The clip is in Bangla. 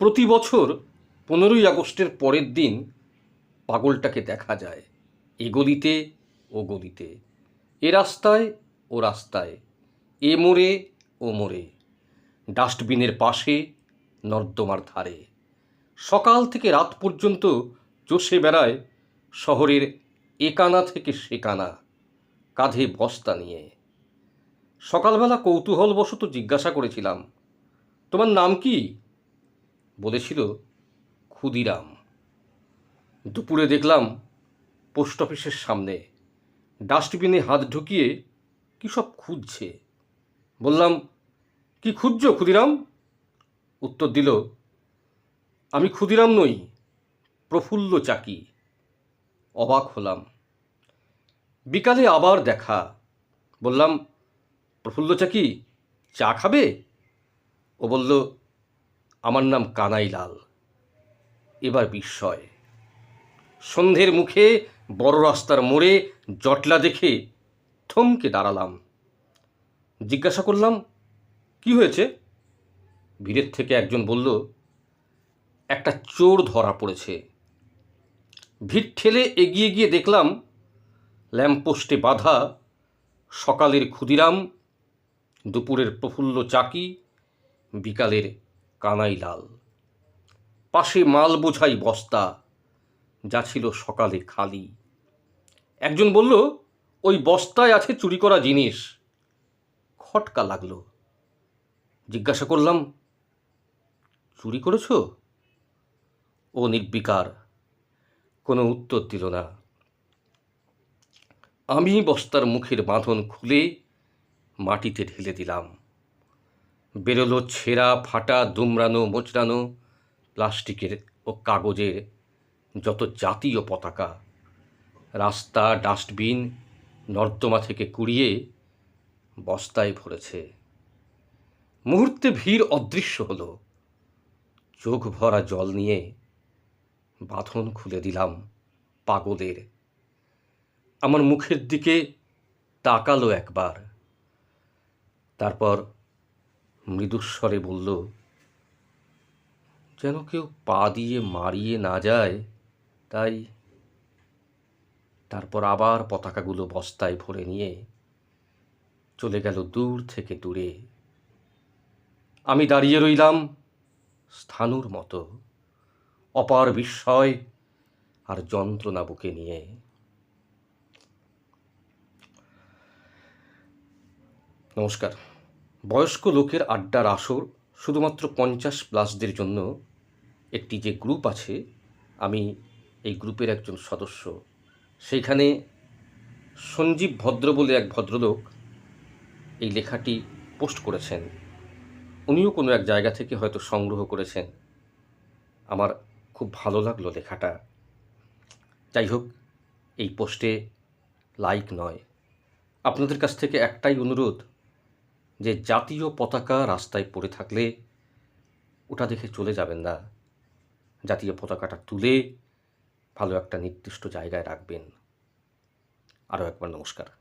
প্রতি বছর পনেরোই আগস্টের পরের দিন পাগলটাকে দেখা যায়, এ গলিতে, ও গলিতে। এ রাস্তায়, ও রাস্তায়। এ মোড়ে, ও মোড়ে। ডাস্টবিনের পাশে, নর্দমার ধারে। সকাল থেকে রাত পর্যন্ত চষে বেড়ায় শহরের একানা থেকে সেকানা, কাঁধে বস্তা নিয়ে। সকালবেলা কৌতূহলবশত জিজ্ঞাসা করেছিলাম, তোমার নাম কি? বলেছিল, ক্ষুদিরাম, দুপুরে দেখলাম পোস্ট অফিসের সামনে ডাস্টবিনে হাত ঢুকিয়ে কী সব খুঁজছে। বললাম, কি খুঁজছ ক্ষুদিরাম? উত্তর দিল, আমি ক্ষুদিরাম নই, প্রফুল্ল চাকি। অবাক হলাম। বিকালে আবার দেখা। বললাম, প্রফুল্ল চাকি চা খাবে? ও বলল আমার নাম কানাইলাল। এবার বিস্ময়। সন্ধ্যের মুখে বড় রাস্তার মোড়ে জটলা দেখে থমকে দাঁড়ালাম। জিজ্ঞাসা করলাম, কি হয়েছে? ভিড়ের থেকে একজন বলল, একটা চোর ধরা পড়েছে। ভিড় ঠেলে এগিয়ে গিয়ে দেখলাম, ল্যাম্পপোস্টে বাঁধা সকালের ক্ষুদিরাম, দুপুরের প্রফুল্ল চাকি, বিকালের কানাইলাল পাশে মাল বোঝাই বস্তা, যা ছিল সকালে খালি। একজন বলল, ওই বস্তায় আছে চুরি করা জিনিস। খটকা লাগল। জিজ্ঞাসা করলাম, চুরি করেছ? ও নির্বিকার, কোনো উত্তর দিল না। আমি বস্তার মুখের বাঁধন খুলে মাটিতে ঢেলে দিলাম। বেরোলো ছেঁড়া, ফাটা, দুমড়ানো, মোচড়ানো প্লাস্টিকের ও কাগজের যত জাতীয় পতাকা। রাস্তা, ডাস্টবিন, নর্দমা থেকে কুড়িয়ে বস্তায় ভরেছে। মুহূর্তে ভিড় অদৃশ্য হলো। চোখ ভরা জল নিয়ে বাঁধন খুলে দিলাম পাগলের। আমার মুখের দিকে তাকালো একবার। তারপর মৃদুস্বরে বলল, যেন কেউ পা দিয়ে মারিয়ে না যায়, তাই তারপর আবার পতাকাগুলো বস্তায় ভরে নিয়ে চলে গেল দূর থেকে দূরে। আমি দাঁড়িয়ে রইলাম স্থানুর মতো, অপার বিস্ময় আর যন্ত্রণা বুকে নিয়ে। নমস্কার। বয়স্ক লোকের আড্ডার আসর শুধুমাত্র পঞ্চাশ প্লাসদের জন্য একটি যে গ্রুপ আছে, আমি এই গ্রুপের একজন সদস্য। সেইখানে সঞ্জীব ভদ্র বলে এক ভদ্রলোক এই লেখাটি পোস্ট করেছেন। উনিও কোনো এক জায়গা থেকে হয়তো সংগ্রহ করেছেন। আমার খুব ভালো লাগল লেখাটা। যাই হোক, এই পোস্টে লাইক নয়। আপনাদের কাছ থেকে একটাই অনুরোধ যে জাতীয় পতাকা রাস্তায় পড়ে থাকলে ওটা দেখে চলে যাবেন না। জাতীয় পতাকাটা তুলে ভালো একটা নির্দিষ্ট জায়গায় রাখবেন। আরও একবার নমস্কার।